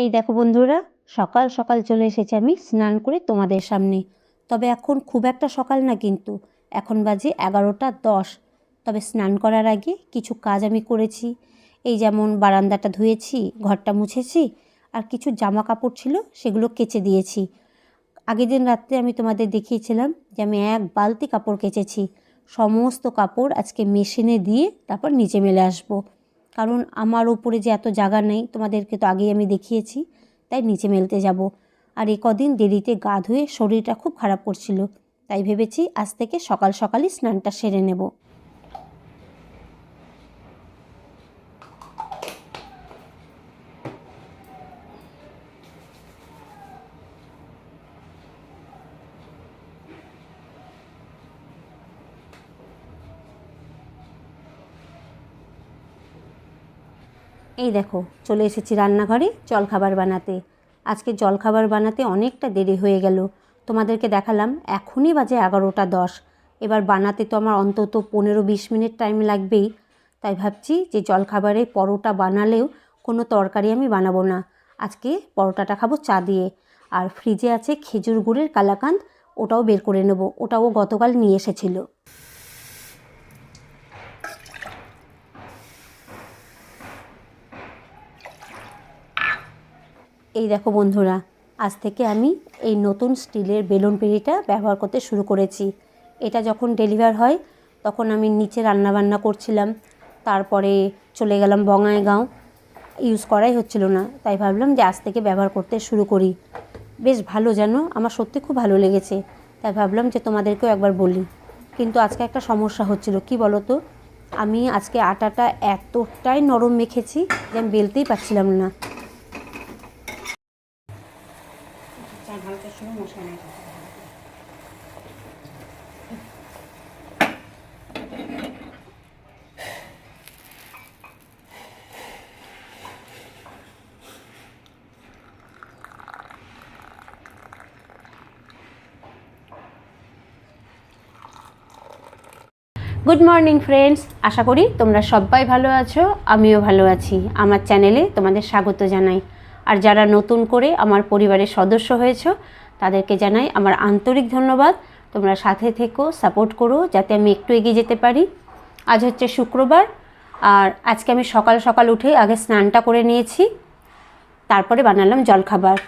এই দেখো বন্ধুরা, সকাল সকাল চলে এসেছি আমি স্নান করে তোমাদের সামনে। তবে এখন খুব একটা সকাল না কিন্তু, এখন বাজে এগারোটা দশ। তবে স্নান করার আগে কিছু কাজ আমি করেছি। এই যেমন বারান্দাটা ধুয়েছি, ঘরটা মুছেছি, আর কিছু জামা কাপড় ছিল সেগুলো কেচে দিয়েছি। আগের দিন রাত্রে আমি তোমাদের দেখিয়েছিলাম যে আমি এক বালতি কাপড় কেচেছি। সমস্ত কাপড় আজকে মেশিনে দিয়ে তারপর নিচে মেলে আসব। কারণ আমার ওপরে যে এত জায়গা নেই, তোমাদেরকে তো আগেই আমি দেখিয়েছি, তাই নিচে মেলতে যাব। আর এ কদিন দেরিতে গা ধুয়ে শরীরটা খুব খারাপ করছিল, তাই ভেবেছি আজ থেকে সকাল সকালই স্নানটা সেরে নেব। এই দেখো, চলে এসেছি রান্নাঘরে জলখাবার বানাতে। আজকে জলখাবার বানাতে অনেকটা দেরি হয়ে গেল। তোমাদেরকে দেখালাম, এখনই বাজে এগারোটা দশ। এবার বানাতে তো আমার অন্তত পনেরো বিশ মিনিট টাইম লাগবেই। তাই ভাবছি যে জলখাবারে পরোটা বানালেও কোনো তরকারি আমি বানাবো না। আজকে পরোটাটা খাব চা দিয়ে। আর ফ্রিজে আছে খেজুর গুড়ের কালাকান্দ ওটাও বের করে নেব। ওটাও গতকাল নিয়ে এসেছিল। এই দেখো বন্ধুরা, আজ থেকে আমি এই নতুন স্টিলের বেলুন পিঁড়িটা ব্যবহার করতে শুরু করেছি। এটা যখন ডেলিভার হয়, তখন আমি নিচে রান্নাবান্না করছিলাম, তারপরে চলে গেলাম বঙাইগাঁও। ইউজ করাই হচ্ছিল না, তাই ভাবলাম যে আজ থেকে ব্যবহার করতে শুরু করি। বেশ ভালো যেন আমার সত্যি খুব ভালো লেগেছে, তাই ভাবলাম যে তোমাদেরকেও একবার বলি। কিন্তু আজকে একটা সমস্যা হচ্ছিল, কি বলো তো আমি আজকে আটাটা এতটাই নরম মেখেছি যে আমি বেলতেই পারছিলাম না চা গুড মর্নিং ফ্রেন্ডস আশা করি তোমরা সবাই ভালো আছো, আমিও ভালো আছি। আমার চ্যানেলে তোমাদের স্বাগত জানাই। আর যারা নতুন করে আমার পরিবারের সদস্য হয়েছো তাদেরকে জানাই আমার আন্তরিক ধন্যবাদ। তোমরা সাথে থেকো, সাপোর্ট করো, যাতে আমি একটু এগিয়ে যেতে পারি। আজ হচ্ছে শুক্রবার, আর আজকে আমি সকাল সকাল উঠে আগে স্নানটা করে নিয়েছি, তারপরে বানালাম জলখাবার।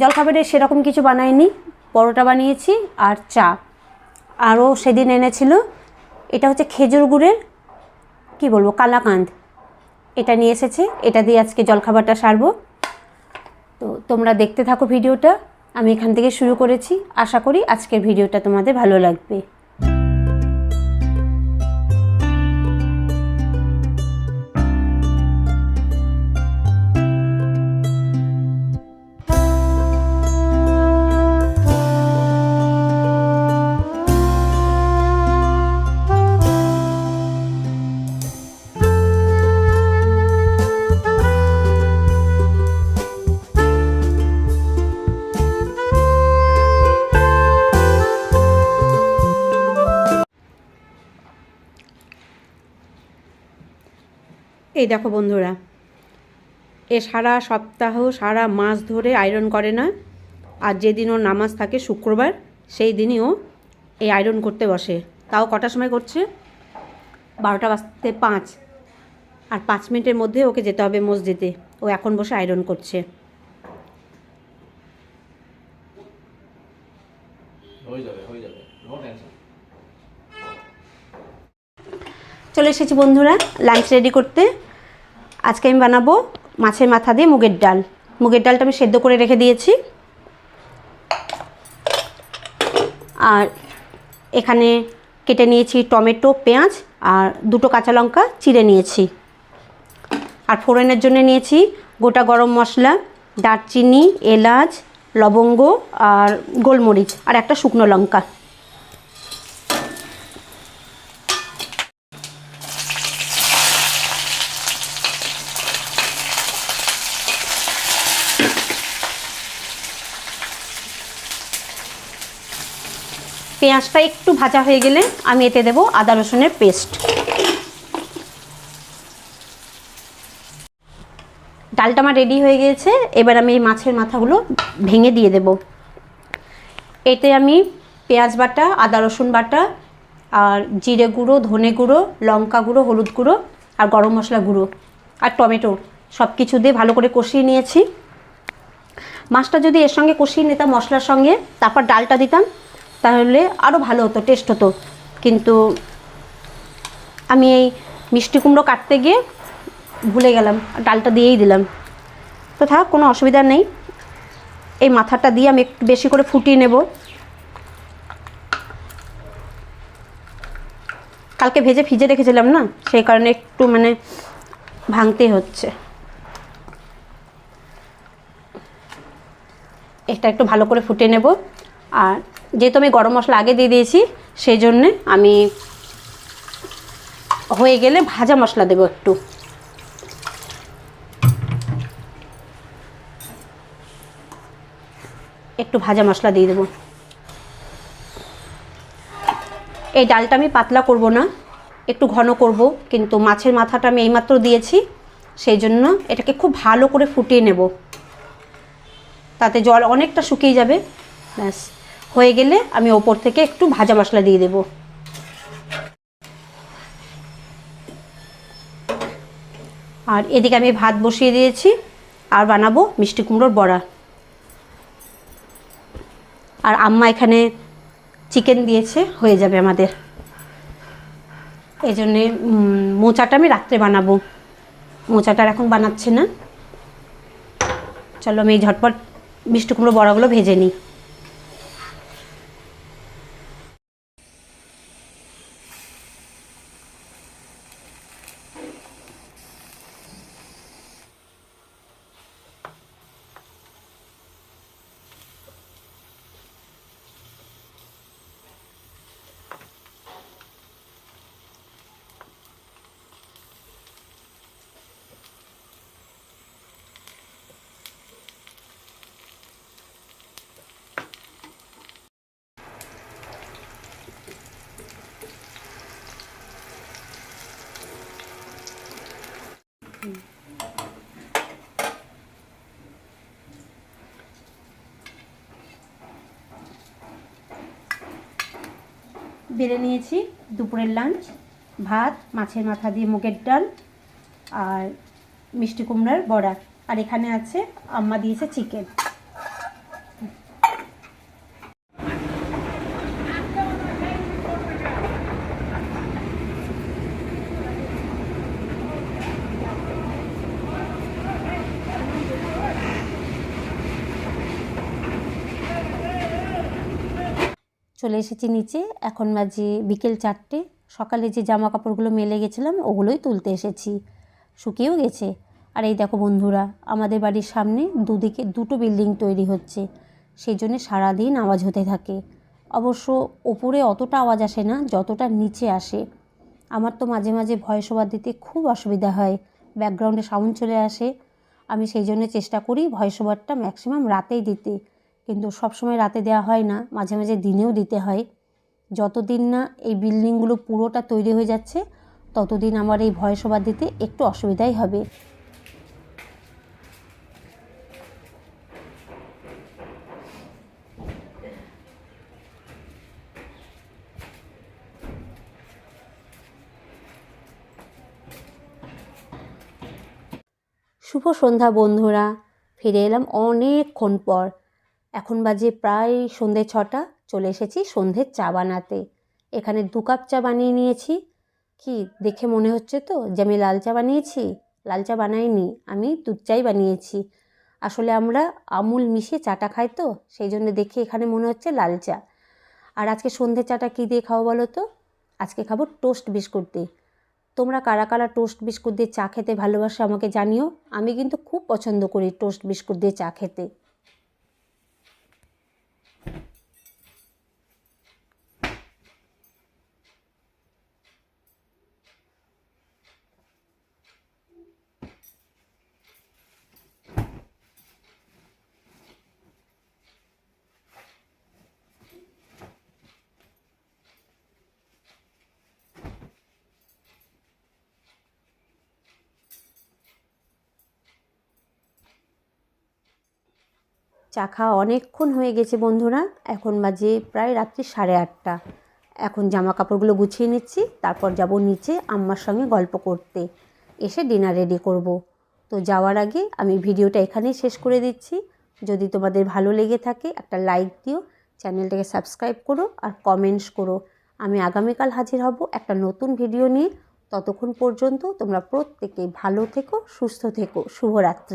জলখাবারে সেরকম কিছু বানাইনি, পরোটা বানিয়েছি আর চা। আরও সেদিন এনেছিল, এটা হচ্ছে খেজুর গুড়ের, কী বলব কালাকান্দ এটা নিয়ে এসেছে, এটা দিয়ে আজকে জলখাবারটা সারবো। তো তোমরা দেখতে থাকো ভিডিওটা। আমি এখান থেকে শুরু করেছি। আশা করি আজকের ভিডিওটা তোমাদের ভালো লাগবে। এই দেখো বন্ধুরা, এ সারা সপ্তাহ, সারা মাস ধরে আয়রন করে না। আর যেদিন ওর নামাজ থাকে শুক্রবার, সেই দিনই ও এই আয়রন করতে বসে। তাও কটার সময় করছে? বারোটা বাজতে পাঁচ। আর পাঁচ মিনিটের মধ্যে ওকে যেতে হবে মসজিদে। ও এখন বসে আয়রন করছে। চলে এসেছি বন্ধুরা লাঞ্চ রেডি করতে। আজকে আমি বানাবো মাছের মাথা দিয়ে মুগের ডাল। মুগের ডালটা আমি সেদ্ধ করে রেখে দিয়েছি। আর এখানে কেটে নিয়েছি টমেটো, পেঁয়াজ আর দুটো কাঁচা লঙ্কা চিড়ে নিয়েছি। আর ফোড়নের জন্য নিয়েছি গোটা গরম মশলা, দারচিনি, এলাচ, লবঙ্গ আর গোলমরিচ আর একটা শুকনো লঙ্কা। পেঁয়াজটা একটু ভাজা হয়ে গেলে আমি এতে দেবো আদা রসুনের পেস্ট। ডালটা আমার রেডি হয়ে গিয়েছে, এবার আমি এই মাছের মাথাগুলো ভেঙে দিয়ে দেব। এতে আমি পেঁয়াজ বাটা, আদা রসুন বাটা আর জিরে গুঁড়ো, ধনে গুঁড়ো, লঙ্কা গুঁড়ো, হলুদ গুঁড়ো আর গরম মশলা গুঁড়ো আর টমেটো সব কিছু দিয়ে ভালো করে কষিয়ে নিয়েছি। মাছটা যদি এর সঙ্গে কষিয়ে নিতাম মশলার সঙ্গে, তারপর ডালটা দিতাম তাহলে আরও ভালো হতো টেস্ট হতো। কিন্তু আমি এই মিষ্টি কুমড়ো কাটতে গিয়ে ভুলে গেলাম, ডালটা দিয়েই দিলাম। তো থাক, কোনো অসুবিধা নেই। এই মাথাটা দিয়ে আমি একটু বেশি করে ফুটিয়ে নেব। কালকে ভেজে ফ্রিজে রেখেছিলাম না, সেই কারণে একটু মানে ভাঙতে হচ্ছে। এটা একটু ভালো করে ফুটিয়ে নেব, আর যেহেতু আমি গরম মশলা আগে দিয়ে দিয়েছি, সেই জন্যে আমি হয়ে গেলে ভাজা মশলা দেবো একটু। একটু ভাজা মশলা দিয়ে দেবো। এই ডালটা আমি পাতলা করব না, একটু ঘন করব, কিন্তু মাছের মাথাটা আমি এইমাত্র দিয়েছি, সেই জন্য এটাকে খুব ভালো করে ফুটিয়ে নেব। তাতে জল অনেকটা শুকিয়ে যাবে, ব্যাস। হয়ে গেলে আমি ওপর থেকে একটু ভাজা মশলা দিয়ে দেব। আর এদিকে আমি ভাত বসিয়ে দিয়েছি, আর বানাবো মিষ্টি কুমড়োর বড়া। আর আম্মা এখানে চিকেন দিয়েছে, হয়ে যাবে আমাদের। এই জন্যে মোচাটা আমি রাত্রে বানাবো। মোচাটা এখন বানাচ্ছে না। চলো আমি ঝটপট মিষ্টি কুমড়ো বড়াগুলো ভেজে নিই। বেড়ে নিয়েছি দুপুরের লাঞ্চ ভাত, মাছের মাথা দিয়ে মুগের ডাল আর মিষ্টি কুমড়ার বড়া। আর এখানে আছে, আম্মা দিয়েছে চিকেন চলে এসেছি নিচে। এখন বাজে বিকেল চারটে। সকালে যে জামা কাপড়গুলো মেলে গেছিলাম, ওগুলোই তুলতে এসেছি। শুকিয়েও গেছে। আর এই দেখো বন্ধুরা, আমাদের বাড়ির সামনে দুদিকে দুটো বিল্ডিং তৈরি হচ্ছে। সেই জন্যে সারাদিন আওয়াজ হতে থাকে। অবশ্য ওপরে অতটা আওয়াজ আসে না, যতটা নিচে আসে। আমার তো মাঝে মাঝে ভয়েস ওভার দিতে খুব অসুবিধা হয়। ব্যাকগ্রাউন্ডে সাউন্ড চলে আসে। আমি সেই জন্য চেষ্টা করি ভয়েস ওভারটা ম্যাক্সিমাম রাতেই দিতে। কিন্তু সব সময় রাতে দেওয়া হয় না, মাঝে মাঝে দিনেও দিতে হয়। যতদিন না এই বিল্ডিংগুলো পুরোটা তৈরি হয়ে যাচ্ছে, ততদিন আমার এই ভয়েস ওভার দিতে একটু অসুবিধাই হবে। শুভ সন্ধ্যা বন্ধুরা, ফিরে এলাম অনেকক্ষণ পর। এখন বাজে প্রায় সন্ধে ছটা, চলে এসেছি সন্ধ্যের চা বানাতে। এখানে দু কাপ চা বানিয়ে নিয়েছি। কি, দেখে মনে হচ্ছে তো যে আমি লাল চা বানিয়েছি? লাল চা বানাইনি, আমি দুধ চাই বানিয়েছি। আসলে আমরা আমুল মিশিয়ে চাটা খাই তো, সেই জন্য দেখে এখানে মনে হচ্ছে লাল চা। আর আজকে সন্ধ্যে চাটা কী দিয়ে খাব বলো তো? আজকে খাব টোস্ট বিস্কুট দিয়ে। তোমরা কারা কারা টোস্ট বিস্কুট দিয়ে চা খেতে ভালোবাসো আমাকে জানিও। আমি কিন্তু খুব পছন্দ করি টোস্ট বিস্কুট দিয়ে চা খেতে। চা খাওয়া অনেকক্ষণ হয়ে গেছে বন্ধুরা। এখন বাজে প্রায় রাত্রি সাড়ে আটটা। এখন জামা কাপড়গুলো গুছিয়ে নিচ্ছি, তারপর যাব নিচে আম্মার সঙ্গে গল্প করতে। এসে ডিনার রেডি করব। তো যাওয়ার আগে আমি ভিডিওটা এখানেই শেষ করে দিচ্ছি। যদি তোমাদের ভালো লেগে থাকে, একটা লাইক দিও, চ্যানেলটাকে সাবস্ক্রাইব করো আর কমেন্টস করো। আমি আগামীকাল হাজির হব একটা নতুন ভিডিও নিয়ে। ততক্ষণ পর্যন্ত তোমরা প্রত্যেকে ভালো থেকো, সুস্থ থেকো। শুভরাত্রি।